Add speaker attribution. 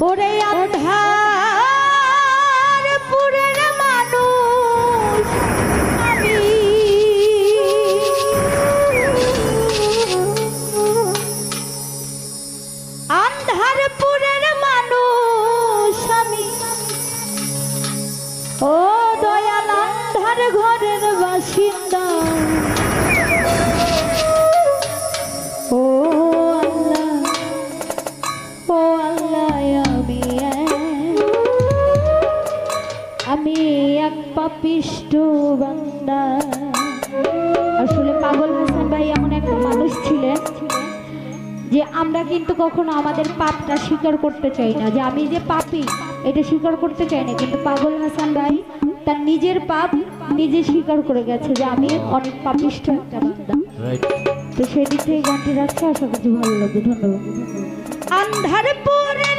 Speaker 1: ওরে আধার পুরের মানুষ আমি। আন্ধারপুরের মানুষ আমি। ও দয়াল আন্ধার ঘরের বাসিন্দা আমি এক পাপিষ্ট বান্দা। আসলে পাগল হাসান ভাই এমন একটা মানুষ ছিলেন যে আমরা কিন্তু কখনো আমাদের পাপটা স্বীকার করতে চাই না যে আমি যে পাপি এটা স্বীকার করতে চাই না। কিন্তু পাগল হাসান ভাই তার নিজের পাপ নিজে স্বীকার করে গেছে যে আমি অনেক পাপিষ্ঠ একটা বান্দা। তো সেই দিক থেকে গানটি রাখছি আশা করছি ভালো লাগবে। ধন্যবাদ। আন্ধার পরে